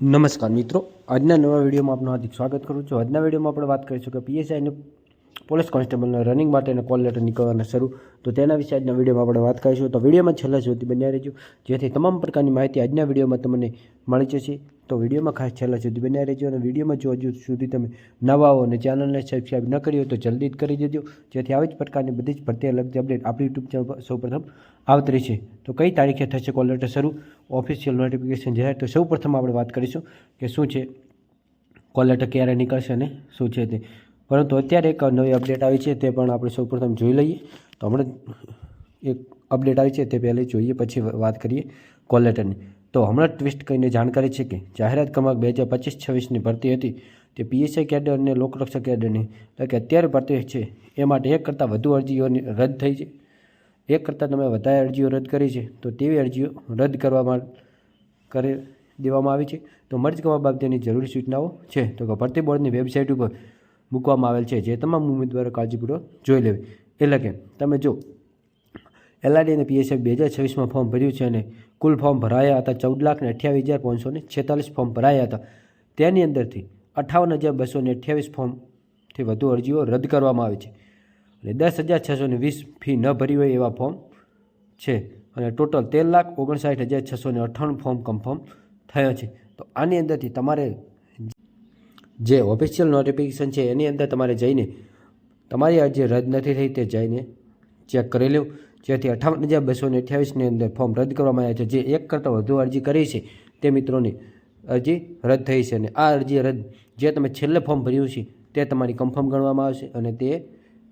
નમસ્કાર મિત્રો. આજના નવા વિડીયોમાં આપનું હાર્દિક સ્વાગત કરું છું. આજના વિડીયોમાં આપણે વાત કરીશું કે પીએસઆઈને પોલીસ કોન્સ્ટેબલના રનિંગ માટેના કોલ લેટર નીકળવાના શરૂ. તો તેના વિશે આજના વિડીયોમાં આપણે વાત કરીશું. તો વિડીયોમાં છેલ્લા સુધી બન્યા રહેજો. જેથી તમામ પ્રકારની માહિતી આજના વિડીયોમાં તમને મળી જશે. તો વિડીયોમાં ખાસ છેલ્લા સુધી બન્યા રહેજો અને વિડીયોમાં જો હજુ સુધી તમે નવા હો અને ચેનલને સબસ્ક્રાઈબ ન કરી તો જલ્દી જ કરી દેજો. જેથી આવી જ પ્રકારની બધી જ ભરતી લગતી અપડેટ આપણી યુટ્યુબ ચેનલ પર સૌપ્રથમ આવતરી છે તો કઈ તારીખે થશે કોલ લેટર શરૂ? ઓફિશિયલ નોટિફિકેશન જાહેર. તો સૌ પ્રથમ આપણે વાત કરીશું કે શું છે? કોલ લેટર ક્યારે નીકળશે અને શું છે તે? પરંતુ અત્યારે એક નવી અપડેટ આવી છે, તે પણ આપણે સૌપ્રથમ જોઈ લઈએ. તો હમણાં એક અપડેટ આવી છે, તે પહેલાં જોઈએ, પછી વાત કરીએ કોલ લેટરની તો હમણાં ટ્વિસ્ટ કરીને જાણકારી છે કે જાહેરાત ક્રમાંક બે હજાર પચીસ છવ્વીસની ભરતી હતી, તે પીએસઆઈ કેડર અને લોકરક્ષક કેડરની એટલે કે અત્યારે ભરતી છે, એ માટે એક કરતાં વધુ અરજીઓની રદ થઈ છે. એક કરતાં તમે વધારે અરજીઓ રદ કરી છે, તો તેવી અરજીઓ રદ કરવામાં કરી દેવામાં આવી છે. તો મર્જ કરવા બાબતેની જરૂરી સૂચનાઓ છે. તો કે ભરતી બોર્ડની વેબસાઇટ ઉપર મૂકવામાં આવેલ છે. જે તમામ ઉમેદવારો કાળજીપૂર્વક જોઈ લેવી. એટલે કે તમે જો એલઆરડી અને પીએસએફ બે હજાર છવ્વીસમાં ફોર્મ ભર્યું છે અને કુલ ફોર્મ ભરાયા હતા ચૌદ લાખ ને અઠ્યાવીસ હજાર પાંચસો ને છેતાલીસ ફોર્મ ભરાયા હતા. તેની અંદરથી અઠ્ઠાવન હજાર બસો ને અઠ્યાવીસ ફોર્મથી વધુ અરજીઓ રદ કરવામાં આવી છે. અને દસ હજાર છસો ને વીસ ફી ન ભરી હોય એવા ફોર્મ છે. અને ટોટલ તેર લાખ ઓગણસાઠ હજાર છસો ને અઠ્ઠાણું ફોર્મ કન્ફર્મ થયા છે. તો આની અંદરથી તમારે જે ઓફિશિયલ નોટિફિકેશન છે, એની અંદર તમારે જઈને, તમારી અરજી રદ નથી થઈ તે જઈને ચેક કરી લેવું જેથી અઠાવન હજાર બસો ને અઠ્યાવીસની અંદર ફોર્મ રદ કરવામાં આવ્યા છે. જે એક કરતાં વધુ અરજી કરી છે, તે મિત્રોની અરજી રદ થઈ છે. અને આ અરજી રદ, જે તમે છેલ્લે ફોર્મ ભર્યું છે, તે તમારી કન્ફર્મ ગણવામાં આવશે અને તે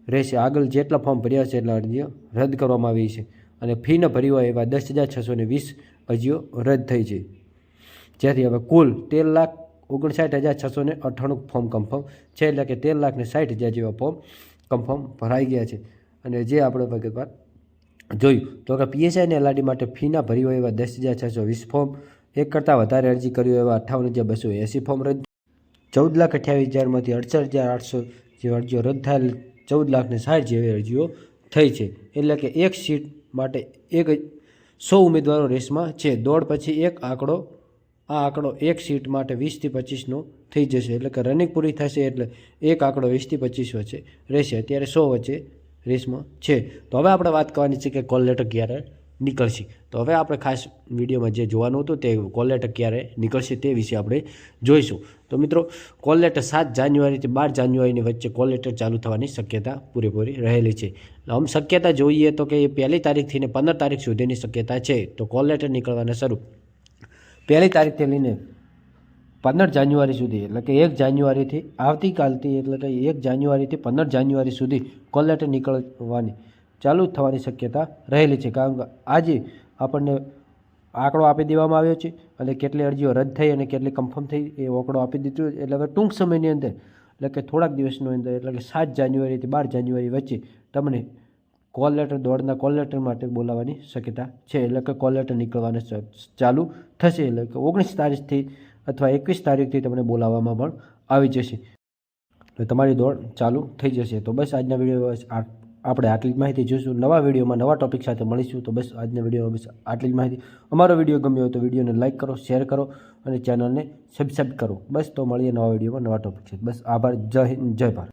રહેશે. આગળ જેટલા ફોર્મ ભર્યા છે, એટલા અરજીઓ રદ કરવામાં આવી છે. અને ફી ન ભરી હોય એવા દસ હજાર છસો વીસ અરજીઓ રદ થઈ છે. જેથી હવે કુલ તેર લાખ ઓગણસાઠ હજાર છસો ને અઠ્ઠાણું ફોર્મ કન્ફર્મ છે એટલે કે તેર લાખને સાઠ હજાર જેવા ફોર્મ કન્ફર્મ ભરાઈ ગયા છે. અને જે આપણે વિગતવાર જોયું, તો કે પીએસઆઈ અને એલઆરડી માટે ફીના ભરી હોય એવા દસ હજાર છસો વીસ ફોર્મ એક કરતાં વધારે અરજી કરી હોય એવા અઠ્ઠાવન હજાર બસો એંસી ફોર્મ રદ. ચૌદ લાખ અઠ્યાવીસ હજારમાંથી અડસઠ હજાર આઠસો જેવી અરજીઓ રદ થયેલ ચૌદ લાખને સાઠ જેવી અરજીઓ થઈ છે. એટલે કે એક સીટ માટે એક સો ઉમેદવારો રેસમાં છે. દોડ પછી એક આંકડો આ આંકડો એક સીટ માટે વીસથી પચીસનો થઈ જશે. એટલે કે રનિંગ પૂરી થશે એટલે એક આંકડો વીસથી પચીસ વચ્ચે રહેશે. અત્યારે સો વચ્ચે રેસમાં છે. તો હવે આપણે વાત કરવાની છે કે કોલ લેટર ક્યારે નીકળશે. તો હવે આપણે ખાસ વિડીયોમાં જે જોવાનું હતું તે કોલ લેટર ક્યારે નીકળશે તે વિશે આપણે જોઈશું. તો મિત્રો કોલ લેટર સાત જાન્યુઆરીથી બાર જાન્યુઆરીની વચ્ચે કોલ લેટર ચાલુ થવાની શક્યતા પૂરેપૂરી રહેલી છે. આમ શક્યતા જોઈએ તો કે એ પહેલી તારીખથી ને પંદર તારીખ સુધીની શક્યતા છે. તો કોલ લેટર નીકળવાના શરૂ. પહેલી તારીખથી લઈને પંદર જાન્યુઆરી સુધી, એટલે કે એક જાન્યુઆરીથી આવતીકાલથી, એટલે કે એક જાન્યુઆરીથી પંદર જાન્યુઆરી સુધી કોલ લેટર નીકળવાની ચાલુ થવાની શક્યતા રહેલી છે. કારણ કે આજે આપણને આંકડો આપી દેવામાં આવ્યો છે અને કેટલી અરજીઓ રદ થઈ અને કેટલી કન્ફર્મ થઈ એ આંકડો આપી દીધો એટલે હવે ટૂંક સમયની અંદર, એટલે કે થોડાક દિવસની અંદર, એટલે કે સાત જાન્યુઆરીથી બાર જાન્યુઆરી વચ્ચે તમને કોલ લેટર, દોડના કોલ લેટર માટે બોલાવવાની શક્યતા છે. એટલે કે કોલ લેટર નીકળવાના ચાલુ થશે એટલે કે ઓગણીસ તારીખથી અથવા એકવીસ તારીખથી તમને બોલાવવામાં પણ આવી જશે. તો તમારી દોડ ચાલુ થઈ જશે. તો બસ આજના વીડિયો આપણે આટલી જ માહિતી જોઈશું નવા વિડીયોમાં નવા ટોપિક સાથે મળીશું. તો બસ આજના વીડિયો બસ આટલી જ માહિતી. અમારો વીડિયો ગમ્યો હોય તો વિડીયોને લાઇક કરો, શેર કરો અને ચેનલને સબસ્ક્રાઈબ કરો. બસ તો મળીએ નવા વિડીયોમાં નવા ટોપિક છે બસ આભાર. જય હિન્દ, જય ભારત.